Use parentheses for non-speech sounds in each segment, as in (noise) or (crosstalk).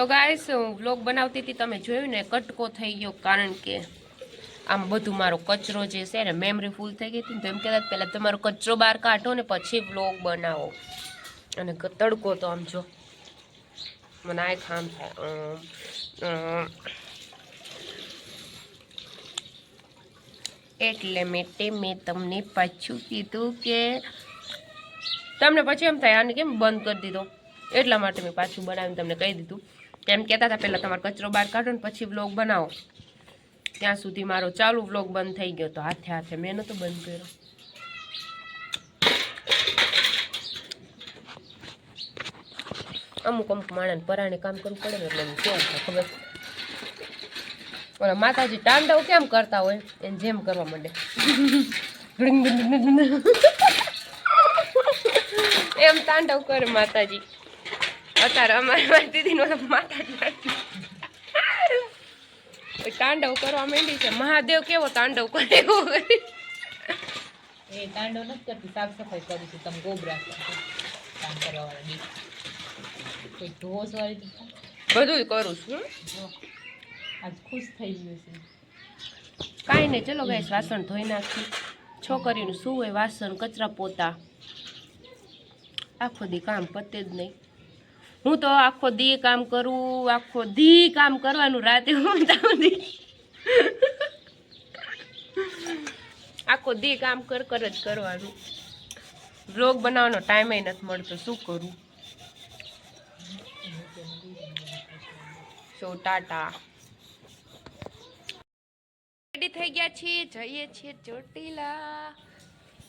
તો ગાઈસ હું વ્લોગ બનાવતી હતી, તમે જોયું ને, કટકો થઈ ગયો કારણ કે આમ બધું મારો કચરો જે છે ને મેમરી ફૂલ થઈ ગઈ હતી ને, તો એમ કહેતા પહેલાં તમારો કચરો બહાર કાઢો ને, પછી વ્લોગ બનાવો. અને તડકો તો આમ જો. મને આ ખામ થાય. એટલે મેં મેં તમને પાછું કીધું કે તમને પછી એમ થાય, આને કેમ બંધ કરી દીધો? એટલા માટે મેં પાછું બનાવીને તમને કહી દીધું. કેમ કહેતા હતા, પહેલાં તમારો કચરો બહાર કાઢો ને પછી વ્લોગ બનાવો. ત્યાં સુધી મારો ચાલુ વ્લોગ બંધ થઈ ગયો તો હાથે હાથે મેં નહોતો બંધ કર્યો. અમુક અમુક માણસને પરાણે કામ કરવું પડે ને એટલે કેમ ખબર? ઓલા માતાજી તાંડવ કેમ કરતા હોય? એને જેમ કરવા માંડે. એમ તાંડવ કરે માતાજી. અત્યારે અમારી મારી દીદીનો માતા તાંડવ કરવા માંડી છે. મહાદેવ કેવો તાંડવ કરે એવો કરે. એ તાંડવ નથી કરતી. સાફ સફાઈ કરું છું. તમે ગોબરા કામ કરવા વાળા કોઈ ઢોસ વાળી બધું કરું છું આજ ખુશ થઈ ગયું છે. કાંઈ નહીં. ચલો ગાઈસ વાસણ ધોઈ નાખી છોકરીનું શું હોય વાસણ કચરા પોતા. આખો દી કામ પતે જ નહીં. હું તો આખો દી કામ કરું, આખો દી કામ કરવાનું રાતે હું સુધી આખો દી કામ કર કર જ કરવાનું. વ્લોગ બનાવવાનો ટાઈમ નથી મળતો, શું કરું? સો ટાટા. રેડી થઈ ગયા છીએ, જઈએ છીએ ચોટીલા.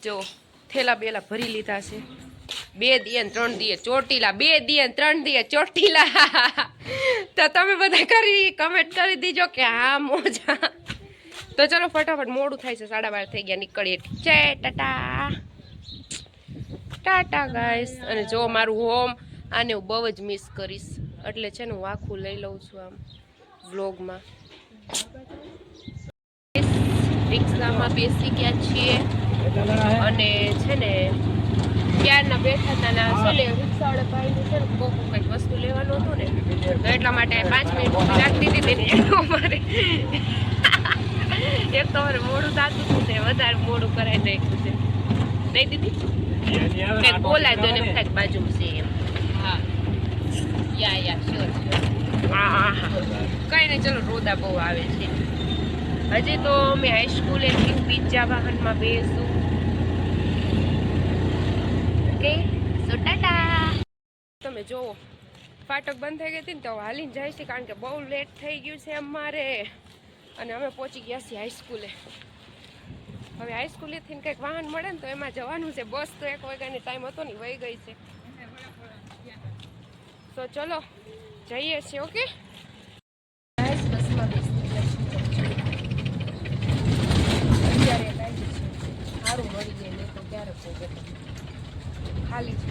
જો થેલા બેલા ભરી લીધા છે. બે દિયે ત્રણ દિયે ચોટીલા, બે દિયે ત્રણ દિયે ચોટીલા. તો તમે બધા કરી કમેન્ટ કરી દીજો કે હા, મોજા. તો ચલો ફટાફટ મોડું થાય છે, સાડા બાર થઈ ગયા, નીકળીએ ઠીક ટાટા. ટાટા ગાઈસ અને જો મારું હોમ આને હું બહુ જ મિસ કરીશ. એટલે છે ને હું આખું લઈ લઉં છું આમ વ્લોગમાં રિક્ષામાં બેસી ગયા છીએ. અને છે ને ક્યારના બેઠા હતા ને શું ને રિક્ષાવાળા ભાઈને છે ને કોક કંઈક વસ્તુ લેવાનું હતું ને. તો એટલા માટે પાંચ મિનિટ ઊભી રાખી દીધી હતી ને અમારે. એક તો અમારે મોડું થતું હતું ને વધારે મોડું કરાવી નાખ્યું છે. નહીં દીદી? કંઈક બોલાય તો એમ થાય કે છે એમ. હા. યા યા શ્યોર હા હા હા. કઈ નહીં ચલો રોદા બહુ આવે છે. હજી તો અમે હાઈસ્કૂલે પીઝા વાહનમાં બેસું. Okay so tata. તમે જુઓ ફાટક બંધ થઈ ગઈ હતી ને તો હાલીને જાય છે કારણ કે બહુ લેટ થઈ ગયું છે અમારે. અને અમે પહોંચી ગયા છીએ હાઈસ્કૂલે હવે હાઈસ્કૂલેથી કંઈક વાહન મળે ને તો એમાં જવાનું છે. બસ તો એક વાગ્યાની ટાઈમ હતો ને વહી ગઈ છે. તો ચલો જઈએ છીએ ઓકે? અત્યારે. સારું મળી જાય નહીં તો ક્યારે પહોંચે ખાલી છે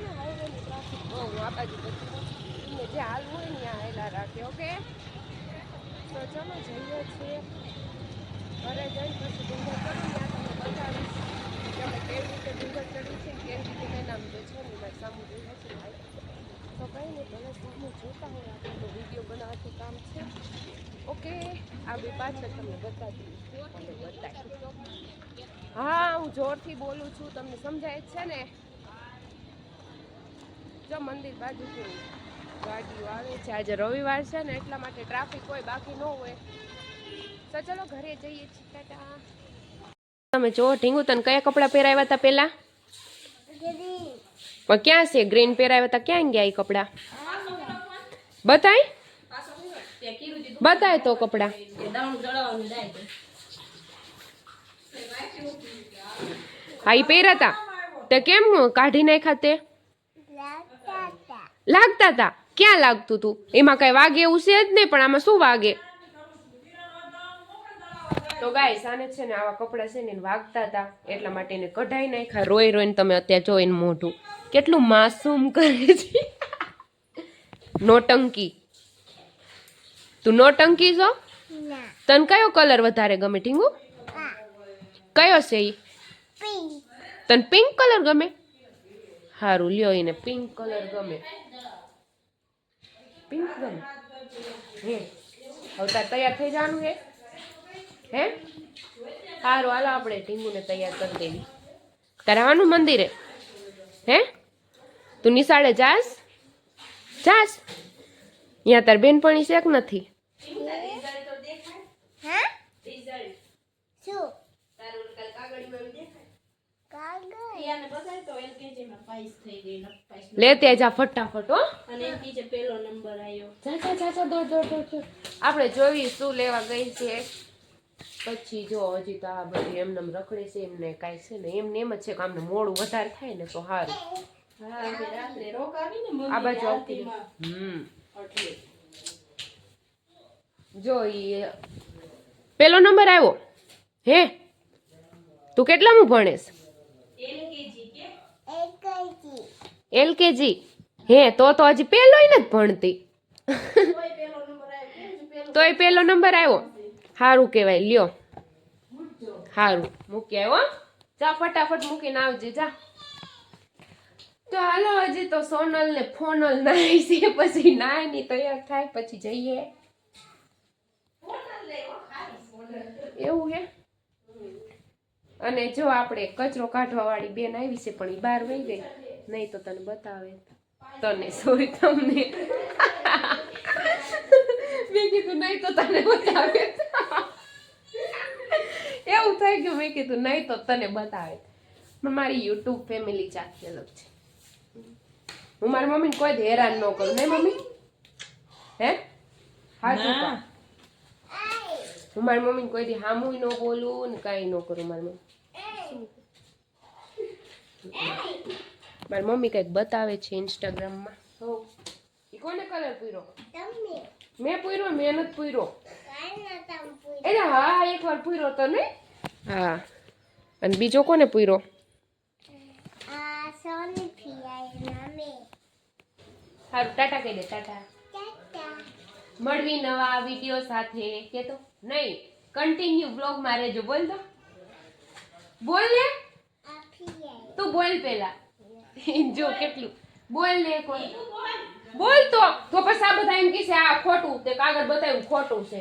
ને હાઈવેનું ટ્રાફિક બહુ આ બાજુ તમને જે હાલવું હોય ને ત્યાં હેલા રાખે ઓકે તો ચલો જઈએ છીએ ઘરે જઈ પછી ડુંગર ચડું ત્યાં તમને બતાવીશ કે અમે કેવી રીતે ડુંગર ચડ્યું છે કેવી રીતે એના આમ જે છે ને મારી સામુ જોઈએ છે ભાઈ તો કંઈ નહીં ભલે સામુ જોતા હોય આપણે તો વીડિયો બનાવવાથી કામ છે ઓકે આપણી પાછળ તમને બતાવી તમને બતાવી હા, હું જોરથી બોલું છું, તમને સમજાય છે ને? જો મંદિર બાજુથી ગાડીઓ આવે છે. આજે રવિવાર છે ને એટલા માટે ટ્રાફિક હોય બાકી ન હોય. તો ચલો ઘરે જઈએ છીએ. તમે જો ઢીંગુ તને કયા કપડાં પહેરાવ્યા હતા પહેલા? પણ ક્યાં છે ગ્રીન પહેરાવ્યા હતા? ક્યાં ગયા એ કપડાં? બતાય. બતાય તો કપડાં. હા એ પહેર્યા હતા. તે કેમ કાઢી નાખ્યા તે? લાગતા હતા ક્યાં લાગતું તું? એમાં કઈ વાગે એવું છે જ નહીં પણ આમાં શું વાગે? તો ગાઈસ આને છે ને આવા કપડાં છે ને એને વાગતા હતા એટલા માટે એને કઢાઈ નાખ્યા. રોઈ રોઈને તમે અત્યારે જોઈને મોઢું. કેટલું માસૂમ કરે છે. નોટંકી તું નોટંકી છો? તને કયો કલર વધારે ગમે ટીંગુ? કયો છે ઈ? તને પિંક કલર ગમે? સારું લ્યો એને પિંક કલર ગમે. પિંક ગમે? હે? હવે તાર તૈયાર થઈ જવાનું હે? હે? સારું હાલો આપણે ટીંગુને તૈયાર કરી દેવી. તારે આવવાનું મંદિરે? હે? તું નિશાળે જાસ? જાસ? અહીંયા તાર બેનપણી શેક નથી? નથી લે તે જા ફટાફટ હો. જા જા જા જા દોડ દોડ દોડ આપણે જોઈએ શું લેવા ગઈ છે. પછી જો હજી તો આ બધી એમને એમ રખડે છે એમને કાંઈ છે ને એમને એમ જ છે કે આમને મોડું વધારે થાય ને તો સારું આ બાજુ આવતી હમ. જો ઈ પેલો નંબર આવ્યો. હે? તું કેટલામું ભણેશ એલકેજી. હે, તો તો હજી પહેલો ને ભણતી. તોય પેલો નંબર આવ્યો. સારું કહેવાય, લ્યો. સારું મૂકી આવ્યો. જા, ફટાફટ મૂકીને આવજે, જા. તો હાલો, હજી તો સોનલ ને ફોનલ નાઈ છે, પછી નાની તૈયાર થાય, પછી જઈએ. એવું હે? અને જો આપણે કચરો કાઢવા વાળી બેન આવી છે, પણ એ બહાર વહી ગઈ. નહીં તો તને બતાવે તને સોરી તમને મેં કીધું નહીં તો તને બતાવે એવું થઈ ગયું મેં કીધું નહીં તો તને બતાવે પણ મારી યુટ્યુબ ફેમિલી ચાખી અલગ છે હું મારી મમ્મીને કોઈ હેરાન ન કરું નહીં મમ્મી હે હા હું મારી મમ્મીને કોઈ દી હામું ન બોલું ને કાંઈ ન કરું મારી મમ્મી મારી મમ્મી કંઈક બતાવે છે ઇન્સ્ટાગ્રામમાં હો. ઈ કોને કલર પૂર્યો? મેં પૂર્યો મેં નથી પૂર્યો. એટલે હા એકવાર પૂર્યો તો ને? હા. અને બીજો કોને પૂર્યો? સારું ટાટા કહી દે ટાટા. મળવી નવા વીડિયો સાથે. કે તો નહીં કન્ટિન્યુ બ્લોગમાં રહેજો. બોલ તો. બોલ ને. તું બોલ પેલા. (laughs) જો કેટલું. બોલ ને એક બોલ તો. તો પછી આ બધા એમ કહેશે આ ખોટું તે કાગળ બતાવ્યું ખોટું છે.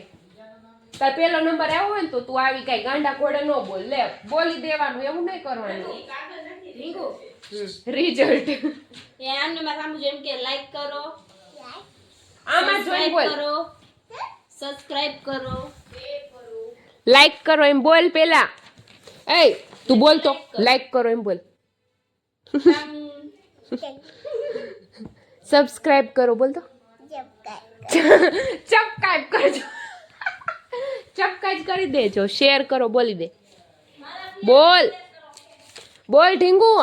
તાર પેલો નંબર આવ્યો હોય ને તો તું આવી કઈ ગાંડા ઘોડે ન બોલ. લે બોલી દેવાનું એવું નહીં કરવાનું. રિઝલ્ટ એ આમને મારા સામું જેમ કે લાઈક કરો આમાં જોઈ બોલ. કરો સબસ્ક્રાઇબ કરો. લાઈક કરો એમ બોલ પેલા. એ તું બોલ તો. લાઈક કરો. એમ બોલ. સબસ્ક્રાઇબ કરો બોલ તો. સબસ્ક્રાઇબ કરજો. ચપકાજ કરી દેજો. શેર કરો બોલી દે. બોલ. બોલ ઢીંગુ.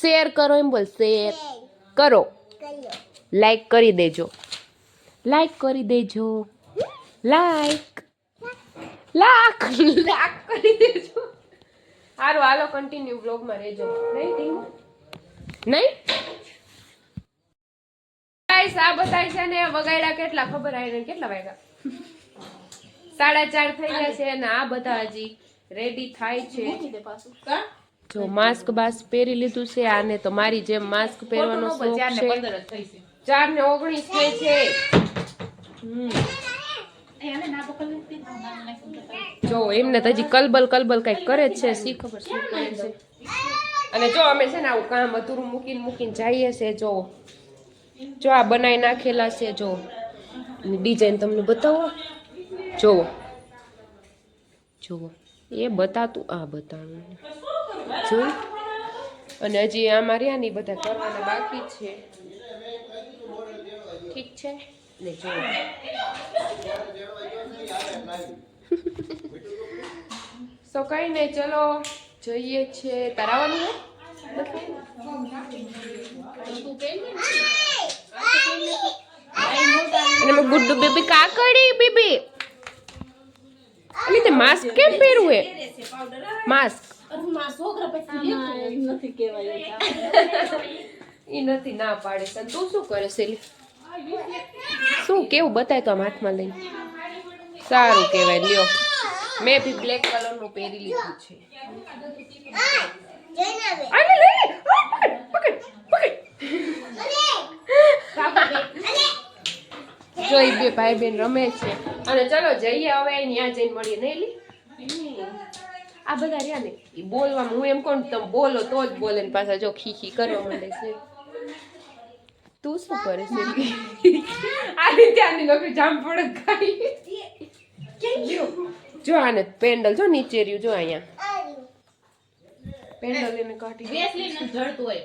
શેર કરો એમ બોલ શેર કરો. લાઈક કરી દેજો. લાઈક કરી દેજો. લાઈક લાખ લાખ કરી દેજો. સારું હાલો કન્ટિન્યુ બ્લોગમાં રહેજો. નહીં નહીં? ગાઈસ આ બધાય છે ને વગાડ્યા કેટલા? ખબર આવી કેટલા વાગ્યા? સાડા ચાર થઈ ગયા છે અને આ બધા હજી રેડી થાય છે. જો માસ્ક બાસ્ક પહેરી લીધું છે આને તો મારી જેમ માસ્ક પહેરવાનો શોખ ચાર ને છે. ચાર ને ઓગણીસ થઈ છે. જો એમને તો હજી કલબલ કલબલ કંઈક કરે છે શી ખબર શું કરે છે. અને જો અમે છે ને આવું કામ અધૂરું મૂકીને મૂકીને જઈએ છે જો જો આ બનાવી નાખેલા છે, જો. ડિઝાઇન તમને બતાવો. જુઓ જુઓ એ બતાતું, આ બતાવું. જો. અને હજી આમાં રહ્યા ને બધા કરવાના બાકી છે. ઠીક છે? ને જો. (laughs) સો કઈ નહીં, ચલો. જઈએ છે. તારાવાનું હે? અને ગુડ્ડુ બેબી કાકડી બેબી. એટલે તે માસ્ક કેમ પહેરવું હે? માસ્ક નથી કહેવાય એ નથી ના પાડે છે. તું શું કરે સેલી શું કેવું બતાય તો આમ હાથમાં લઈને? સારું કહેવાય, લ્યો. મેં બી બ્લેક કલરનું પહેરી લીધું છે. આને લઈ પકડ પકડ. પકડ જો બે ભાઈ બેન રમે છે. અને ચલો જઈએ હવે ત્યાં જઈને મળીએ. નહીં લી? આ બધા રહ્યા ને. એ બોલવામાં હું એમ કોણ તમે બોલો તો જ બોલે ને પાછા જો ખીખી કરવા માંડે છે. તું શું કરે છે? આ રીતે આની નોકરી જામ પડે ખાઈ. જો જો આને પેન્ડલ જો નીચે રહ્યું જો અહીંયા. પેન્ડલ એને કાઢી વેસલી ને જળતું હોય.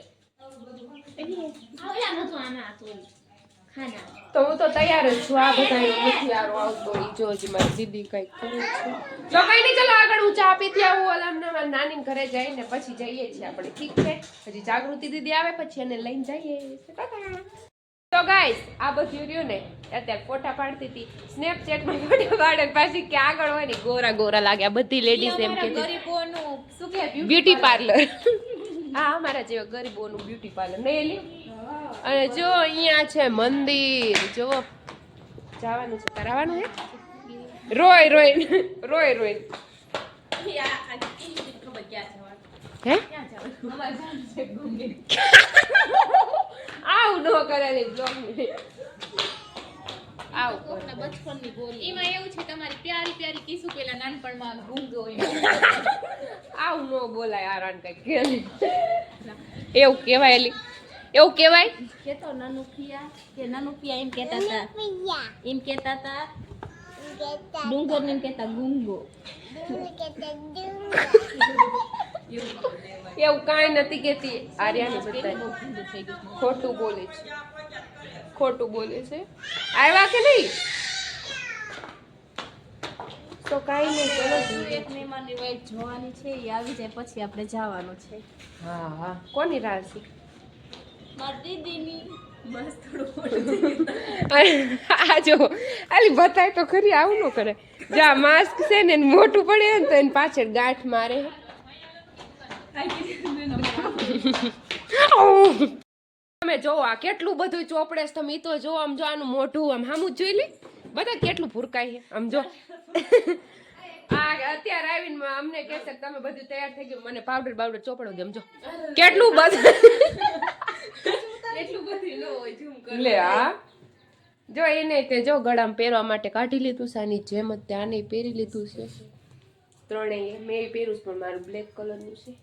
તો હું તો તૈયાર જ છું આ બધા નથી આરો આવતો ઈ જો હજી મારી દીદી કંઈક કરે છે. જો કઈ નહીં ચલો આગળ હું ચા પીતી આવું ઓલામ ને મારા નાની ઘરે જઈને પછી જઈએ છીએ આપણે. ઠીક છે? હજી જાગૃતિ દીદી આવે પછી એને લઈને જઈએ તો ગાઈસ આ બધું રહ્યું ને અત્યારે ફોટા પાડતી હતી. સ્નેપચેટમાં ફોટા પાડે પાછી કે આગળ હોય ને ગોરા ગોરા લાગે. આ બધી લેડીઝ એમ કે ગરીબોનું શું કે બ્યુટી પાર્લર હા અમારા જેવા ગરીબોનું બ્યુટી પાર્લર નહીં અને જો અહીંયા છે મંદિર. જો જવાનું છે. કરાવવાનું હે રોય રોય રોય રોય. ક્યાં હે? ક્યાં (laughs) આવું ન કરે બ્લોગ આવું કરે. કોકના બચપનની બોલી. એમાં એવું છે તમારી પ્યારી પ્યારી કિસુ પેલા નાનપણમાં ગુંગો આવું ન બોલાય આરાન કઈ કેલી એવું કહેવાય એલી. એવું કહેવાય? કેતો તો પિયા કે નનુપિયા એમ કહેતા હતા એમ કહેતા હતા ડુંગર ને એમ કહેતા ગુંગો. એવું કાંઈ નથી કહેતી. આર્યાની ગયું ખોટું બોલે છે. ખોટું બોલે છે. આવ્યા કે નહીં? તો કાંઈ નહીં ચલો. જોઈએ. એક મહેમાનની વાઈફ જોવાની છે એ આવી જાય પછી આપણે જવાનું છે. હા હા. કોની રાશિ મારી દીદીની. આ જો આલી બતાય તો ખરી આવું ન કરે. જા માસ્ક છે ને મોટું પડે ને તો એને પાછળ ગાંઠ મારે. તમે જોવો આ કેટલું બધું ચોપડે છે. તમે તો જો આમ જો આનું મોઢું આમ હામું જોઈ લે. બધા કેટલું ફૂરકાય આમ જો. આ અત્યારે આવીને અમને કે છે કે તમે બધું તૈયાર થઈ ગયું. મને પાવડર બાવડર ચોપડો દે આમ જો. કેટલું એટલું બધું ઝૂમ કર. લે આ. જો એને તે જો ગળામાં પહેરવા માટે કાઢી લીધું છે આની જેમ જ ત્યાંને પહેરી લીધું છે. ત્રણેય મેં પહેર્યું છે પણ મારું બ્લેક કલરનું છે.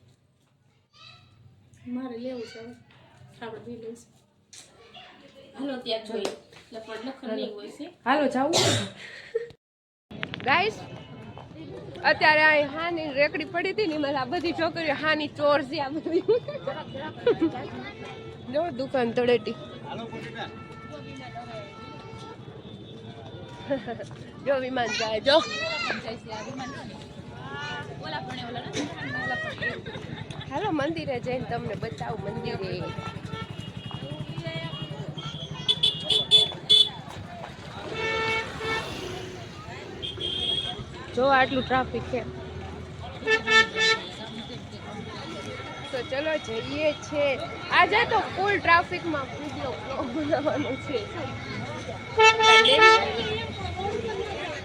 મારે લેવું છે આપણે બી લઈશું. હાલો ત્યાં જોઈ લફડ લખડ નહીં હોય છે. હાલો જાવું ગાઈસ અત્યારે આ હાની રેકડી પડી હતી ને એમાં આ બધી છોકરીઓ હાની ચોર છે આ બધી. જો દુકાન તળેટી. (laughs) જો વિમાન જાય જો. હાલો મંદિરે જઈને તમને બતાવું મંદિરે. જો આટલું ટ્રાફિક છે. તો ચલો જઈએ છે. આજે તો ફૂલ ટ્રાફિકમાં વીડિયો બનાવવાનો છે.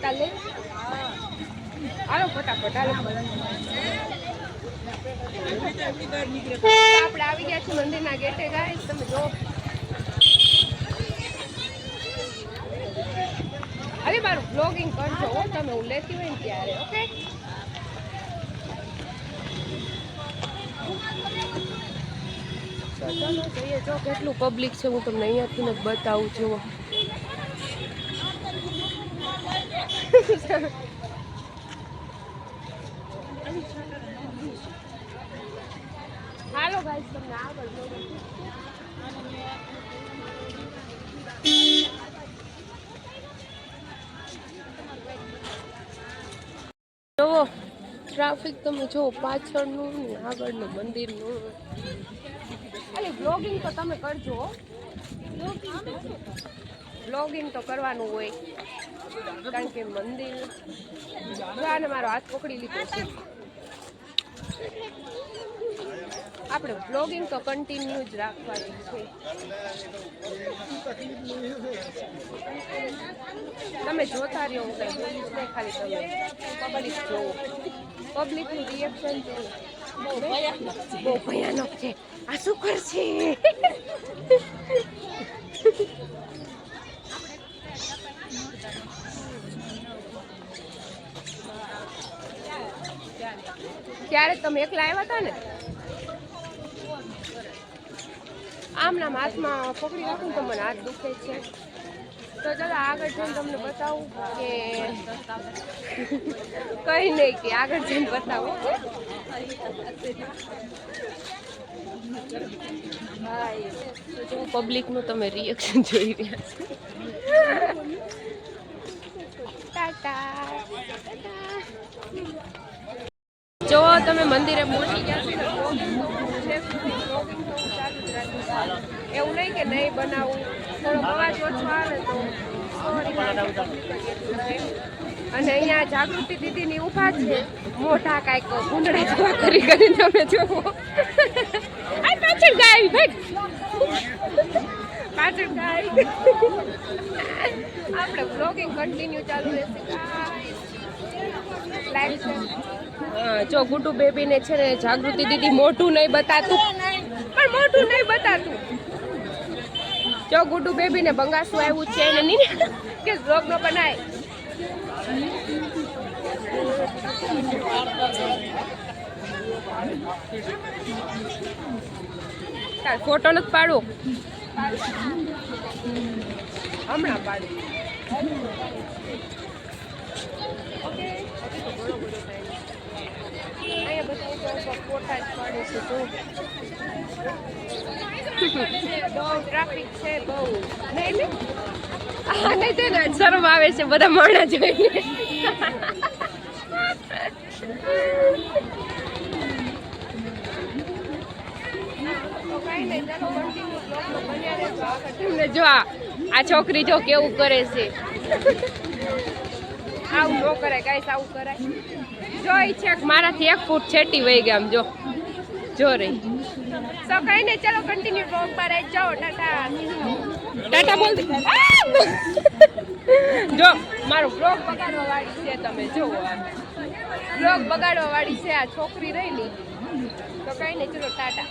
કાલે હાલો ફટાફટ હાલો. તો આપણે આવી ગયા છીએ મંદિરના ગેટે ગાઈસ તમે જો અરે મારું બ્લોગિંગ કરજો હો. તમે હું લેતી હોય ને ત્યારે ઓકે તો ચાલો જોઈએ જો કેટલું પબ્લિક છે. હું તમને અહીંયાથી જ બતાવું જુઓ હાલો ગાઈસ તમને આગળ. જુઓ ટ્રાફિક તમે જુઓ પાછળનું આગળનું મંદિરનું અરે બ્લોગિંગ તો તમે કરજો. બ્લોગિંગ તો કરવાનું હોય, કારણ કે મંદિર જો મારો હાથ પકડી લીધો છે આપણે બ્લોગિંગ તો કન્ટિન્યુ જ રાખવાની છે. તમે જોતા રહ્યો હું કઈ બોલીશ નહીં ખાલી તમે પબ્લિક જોવો. પબ્લિકનું રિએક્શન જોવો. બહુ ભયાનક છે. આ શું કરશે? ત્યારે તમે એકલા આવ્યા હતા ને? આમ નામ હાથમાં પકડી રાખું તમને તો મને હાથ દુખે છે. તો ચાલો આગળ જઈને તમને બતાવું કે (laughs) કઈ નહીં કે આગળ જઈને બતાવું પબ્લિકનું તમે રિએક્શન જોઈ રહ્યા છો. (laughs) ટાટા. જો તમે મંદિરે પહોંચી ગયા છો ને એવું નહીં કે નહીં બનાવું. અવાજ ઓછો આવે અને અહીંયા જાગૃતિ દીદીની ઊભા છે. મોટા કાંઈક ભૂંડડા જેવા કરી કરીને તમે જોવો આ પાછળ ગાય પાછળ ગાય. આપણે બ્લોગિંગ કન્ટિન્યુ ચાલુ રહેશે. લાઈક હા જો ગુડુ બેબીને છે ને જાગૃતિ દીદી મોઢું નહીં બતાતું. પણ મોઢું નહીં બતાતું. જો ગુડુ બેબીને બંગાસું આવ્યું છે એને નહીં કે બ્લોગ નો બનાય. ફોટો નથી પાડો હમણાં પાડું ઓકે અહીંયા બધા ઉપર ફોટા જ પાડે શરમ આવે છે, બધા માણા જોઈને તમને જો આ છોકરી જો કેવું કરે છે. આવું ન કરાય ગાઈસ આવું કરાય. જો ઈ છે, મારાથી એક ફૂટ છેટી વહી ગયા આમ, જો. જો રહી તો કઈ નહીં ચલો કન્ટિન્યુ બ્લોગ પર જ જાઓ, ટાટા. ટાટા બોલ! જો, મારો બ્લોગ બગાડવા વાળી છે તમે, જો. બ્લોગ બગાડવા વાળી છે, આ છોકરી રહી તો કઈ નહીં ચલો, ટાટા.